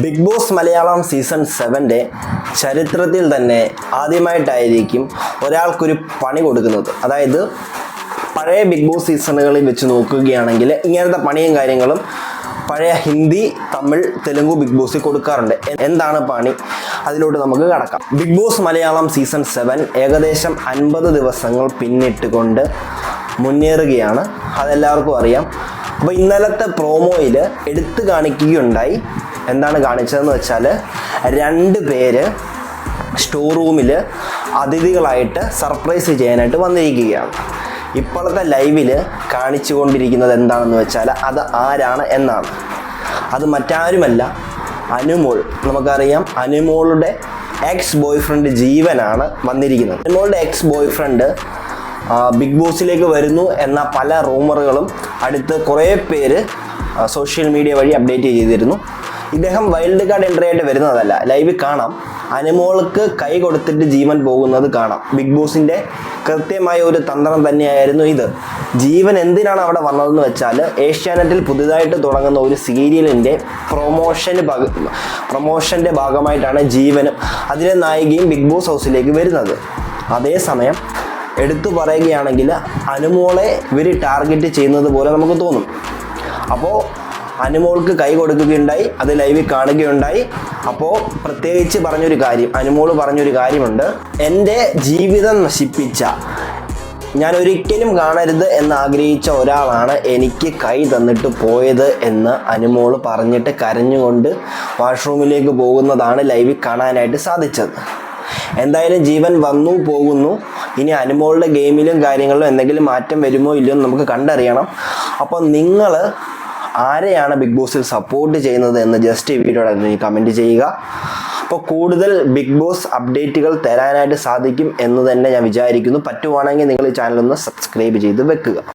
Big Boss Malayalam season സെവന്റെ ചരിത്രത്തിൽ തന്നെ ആദ്യമായിട്ടായിരിക്കും ഒരാൾക്കൊരു പണി കൊടുക്കുന്നത്. അതായത് പഴയ ബിഗ് ബോസ് സീസണുകളിൽ വെച്ച് നോക്കുകയാണെങ്കിൽ ഇങ്ങനത്തെ പണിയും കാര്യങ്ങളും പഴയ ഹിന്ദി തമിഴ് തെലുങ്ക് ബിഗ് ബോസിൽ കൊടുക്കാറുണ്ട്. എന്താണ് പണി? അതിലോട്ട് നമുക്ക് കടക്കാം. Bigg Boss Malayalam season seven ഏകദേശം അൻപത് ദിവസങ്ങൾ പിന്നിട്ടുകൊണ്ട് മുന്നേറുകയാണ്. അതെല്ലാവർക്കും അറിയാം. അപ്പോൾ ഇന്നലത്തെ പ്രോമോയിൽ എടുത്തു കാണിക്കുകയുണ്ടായി. എന്താണ് കാണിച്ചതെന്ന് വെച്ചാൽ രണ്ട് പേര് സ്റ്റോർ റൂമിൽ അതിഥികളായിട്ട് സർപ്രൈസ് ചെയ്യാനായിട്ട് വന്നിരിക്കുകയാണ്. ഇപ്പോഴത്തെ ലൈവിൽ കാണിച്ചു കൊണ്ടിരിക്കുന്നത് എന്താണെന്ന് വെച്ചാൽ അത് ആരാണ് എന്നാണ്. അത് മറ്റാരുമല്ല അനുമോൾ. നമുക്കറിയാം അനുമോളുടെ എക്സ് ബോയ് ഫ്രണ്ട് ജീവനാണ് വന്നിരിക്കുന്നത്. അനുമോളുടെ എക്സ് ബോയ് ഫ്രണ്ട് ബിഗ് ബോസിലേക്ക് വരുന്നു എന്ന പല റൂമറുകളും അടുത്ത് കുറേ പേര് സോഷ്യൽ മീഡിയ വഴി അപ്ഡേറ്റ് ചെയ്തിരുന്നു. ഇദ്ദേഹം വൈൽഡ് കാർഡ് എൻട്രി ആയിട്ട് വരുന്നതല്ല. ലൈവിൽ കാണാം. അനുമോൾക്ക് കൈ കൊടുത്തിട്ട് ജീവൻ പോകുന്നത് കാണാം. ബിഗ് ബോസിന്റെ കൃത്യമായ ഒരു തന്ത്രം തന്നെയായിരുന്നു ഇത്. ജീവൻ എന്തിനാണ് അവിടെ വന്നതെന്ന് വെച്ചാൽ ഏഷ്യാനെറ്റിൽ പുതുതായിട്ട് തുടങ്ങുന്ന ഒരു സീരിയലിന്റെ പ്രൊമോഷന് പ്രൊമോഷന്റെ ഭാഗമായിട്ടാണ് ജീവനും അതിലെ നായികയും ബിഗ് ബോസ് ഹൗസിലേക്ക് വരുന്നത്. അതേസമയം എടുത്തു പറയുകയാണെങ്കിൽ അനുമോളെ ഇവർ ടാർഗറ്റ് ചെയ്യുന്നത് പോലെ നമുക്ക് തോന്നും. അപ്പോൾ അനുമോൾക്ക് കൈ കൊടുക്കുകയുണ്ടായി അത് ലൈവിൽ കാണുകയുണ്ടായി. അപ്പോൾ പ്രത്യേകിച്ച് പറഞ്ഞൊരു കാര്യം അനുമോൾ പറഞ്ഞൊരു കാര്യമുണ്ട്. എന്റെ ജീവിതം നശിപ്പിച്ച ഞാൻ ഒരിക്കലും കാണരുത് എന്ന് ആഗ്രഹിച്ച ഒരാളാണ് എനിക്ക് കൈ തന്നിട്ട് പോയത് എന്ന് അനുമോൾ പറഞ്ഞിട്ട് കരഞ്ഞുകൊണ്ട് വാഷ്റൂമിലേക്ക് പോകുന്നതാണ് ലൈവിൽ കാണാനായിട്ട് സാധിച്ചത്. എന്തായാലും ജീവൻ വന്നു പോകുന്നു. ഇനി അനുമോളുടെ ഗെയിമിലും കാര്യങ്ങളിലും എന്തെങ്കിലും മാറ്റം വരുമോ ഇല്ലയോ എന്ന് നമുക്ക് കണ്ടറിയണം. അപ്പോൾ നിങ്ങൾ ആരെയാണ് ബിഗ് ബോസിൽ സപ്പോർട്ട് ചെയ്യുന്നത് എന്ന് ജസ്റ്റ് ഈ വീഡിയോയുടെ കമന്റ് ചെയ്യുക. അപ്പോൾ കൂടുതൽ ബിഗ് ബോസ് അപ്ഡേറ്റുകൾ തരാനായിട്ട് സാധിക്കും എന്ന് തന്നെ ഞാൻ വിചാരിക്കുന്നു. പറ്റുവാണെങ്കിൽ നിങ്ങൾ ഈ ചാനലൊന്ന് സബ്സ്ക്രൈബ് ചെയ്ത് വെക്കുക.